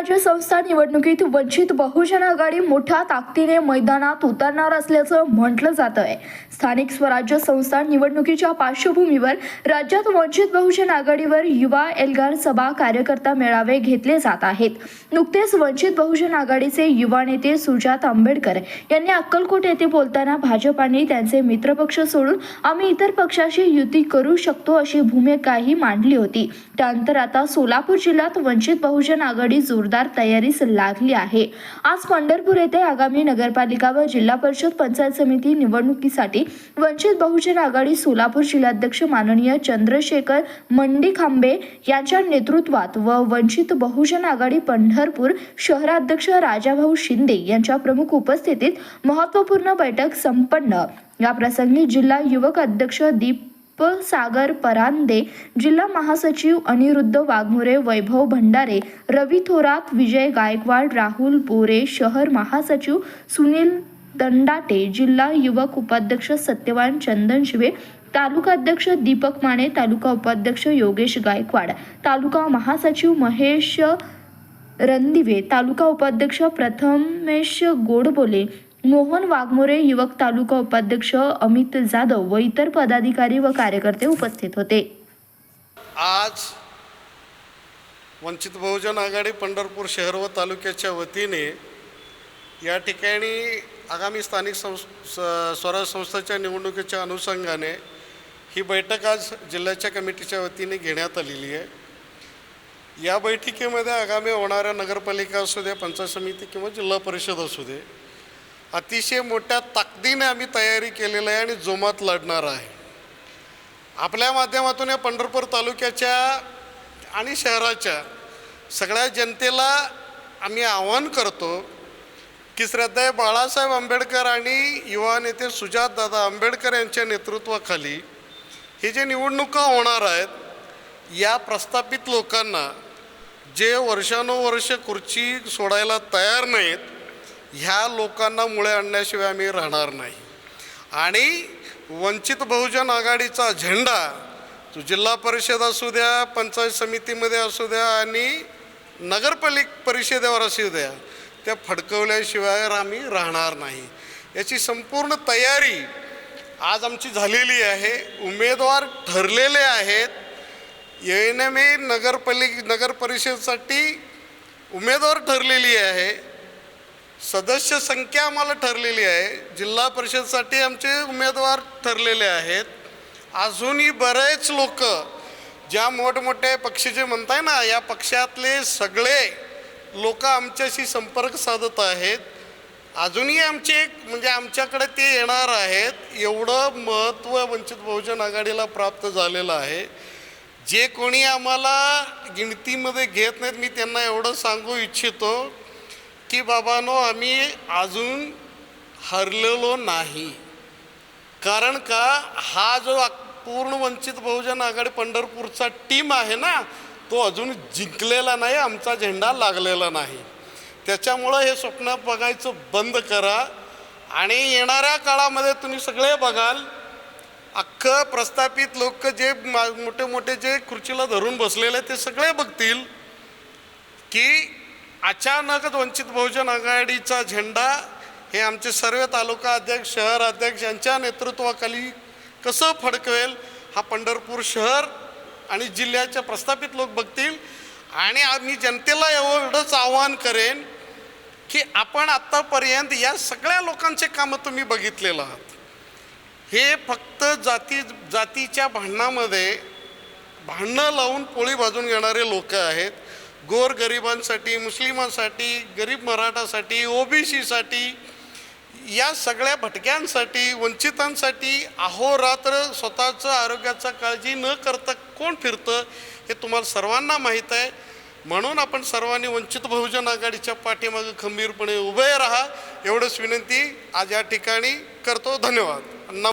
स्वराज्य संस्था निवडणुकीत वंचित बहुजन आघाडी मोठ्या ताकदीने मैदानात उतरणार असल्याचं म्हटलं जात आहे स्थानिक स्वराज्य संस्था निवडणुकीच्या पार्श्वभूमीवर राज्यात वंचित बहुजन आघाडीवर युवा एल्गार सभा कार्यकर्ता मेळावे घेतले जात आहेत. नुकतेच वंचित बहुजन आघाडीचे युवा नेते सुजात आंबेडकर यांनी अक्कलकोट येथे बोलताना भाजपाने त्यांचे मित्रपक्ष सोडून आम्ही इतर पक्षाशी युती करू शकतो अशी भूमिकाही मांडली होती. त्यानंतर आता सोलापूर जिल्ह्यात वंचित बहुजन आघाडी जोरदार तयारीस लागली आहे. आज पंढरपूर येथे आगामी नगरपालिका व जिल्हा परिषद पंचायत समिती निवडणुकीसाठी वंचित बहुजन आघाडी सोलापूर जिल्हाध्यक्ष माननीय चंद्रशेखर मंडी खांबे यांच्या नेतृत्वात व वंचित बहुजन आघाडी पंढरपूर शहराध्यक्ष राजाभाऊ शिंदे यांच्या प्रमुख उपस्थितीत महत्त्वपूर्ण बैठक संपन्न. याप्रसंगी जिल्हा युवक अध्यक्ष दीप सागर परांदे जिल्हा महासचिव अनिरुद्ध वाघमोरे वैभव भंडारे रवी थोरात विजय गायकवाड राहुल बोरे शहर महासचिव सुनील दंडाटे जिल्हा युवक उपाध्यक्ष सत्यवान चंदन शिवे तालुका अध्यक्ष दीपक माने तालुका उपाध्यक्ष योगेश गायकवाड तालुका महासचिव महेश रणदिवे तालुका उपाध्यक्ष प्रथमेश गोडबोले मोहन वाघमोरे युवक तालुका उपाध्यक्ष अमित जाधव व इतर पदाधिकारी व कार्यकर्ते उपस्थित होते. आज वंचित बहुजन आघाडी पंढरपूर शहर व तालुक्याच्या वतीने या ठिकाणी आगामी स्थानिक संस स्वराज संस्थेच्या निवडणुकीच्या अनुषंगाने ही बैठक आज जिल्ह्याच्या कमिटीच्या वतीने घेण्यात आलेली आहे. या बैठकीमध्ये आगामी होणाऱ्या नगरपालिका असू दे पंचायत समिती किंवा जिल्हा परिषद असू दे अतिशय मोठ्या ताकदीने आम्ही तयारी केलेलं आहे आणि जोमात लढणार आहे. आपल्या माध्यमातून या पंढरपूर तालुक्याच्या आणि शहराच्या सगळ्या जनतेला आम्ही आवाहन करतो की श्रद्धाय बाळासाहेब आंबेडकर आणि युवा नेते सुजातदादा आंबेडकर यांच्या नेतृत्वाखाली हे जे निवडणुका होणार आहेत या प्रस्थापित लोकांना जे वर्षानुवर्ष खुर्ची सोडायला तयार नाहीत ह्या लोकांना मुळे आणण्याशिवाय आम्ही राहणार नाही. आणि वंचित बहुजन आघाडीचा झेंडा तो जिल्हा परिषद असू द्या पंचायत समितीमध्ये असू द्या आणि नगरपालिक परिषदेवर असू द्या त्या फडकवल्याशिवाय आम्ही राहणार नाही. याची संपूर्ण तयारी आज आमची झालेली आहे. उमेदवार ठरलेले आहेत. एन एम ए नगरपालिक नगर परिषदसाठी उमेदवार ठरलेली आहे. सदस्य संख्या आम्हाला ठरलेली आहे. जिल्हा परिषदसाठी आमचे उमेदवार ठरलेले आहेत. अजूनही बरेच लोक ज्या मोठमोठे पक्ष जे म्हणताय ना या पक्षातले सगळे लोक आमच्याशी संपर्क साधत आहेत. अजूनही आमचे एक म्हणजे आमच्याकडे ते येणार आहेत. एवढं महत्त्व वंचित बहुजन आघाडीला प्राप्त झालेलं आहे. जे कोणी आम्हाला गिणतीमध्ये घेत नाहीत मी त्यांना एवढं सांगू इच्छितो. की बाबानो आम्ही अजून हरलेलो नाही. कारण का हा जो पूर्ण वंचित बहुजन आघाडी पंढरपूरचा टीम आहे ना तो अजून जिंकलेला नाही आमचा झेंडा लागलेला नाही. त्याच्यामुळं हे स्वप्न बघायचं बंद करा. आणि येणाऱ्या काळामध्ये तुम्ही सगळे बघाल अख्खं प्रस्थापित लोक जे मा- मोठे मोठे जे खुर्चीला धरून बसलेले ते सगळे बघतील की अचानकच वंचित बहुजन आघाडीचा झेंडा हे आमचे सर्व तालुका अध्यक्ष शहर अध्यक्ष यांच्या नेतृत्वाखाली कसं फडकवेल हा पंढरपूर शहर आणि जिल्ह्याच्या प्रस्थापित लोक बघतील. आणि मी जनतेला एवढंच आव्हान करेन की आपण आत्तापर्यंत या सगळ्या लोकांचे कामं तुम्ही बघितलेलं आहात. हे फक्त जाती जातीच्या भांडणामध्ये भांडणं लावून पोळी भाजून घेणारे लोक आहेत. गोरगरिबांसाठी मुस्लिमांसाठी गरीब मराठासाठी ओबीसीसाठी या सगळ्या भटक्यांसाठी वंचितांसाठी अहोरात्र स्वतःचं आरोग्याचा काळजी न करता कोण फिरतं हे तुम्हाला सर्वांना माहीत आहे. म्हणून आपण सर्वांनी वंचित बहुजन आघाडीच्या पाठीमागे खंबीरपणे उभे राहा. एवढंच विनंती. आज या ठिकाणी करतो. धन्यवाद.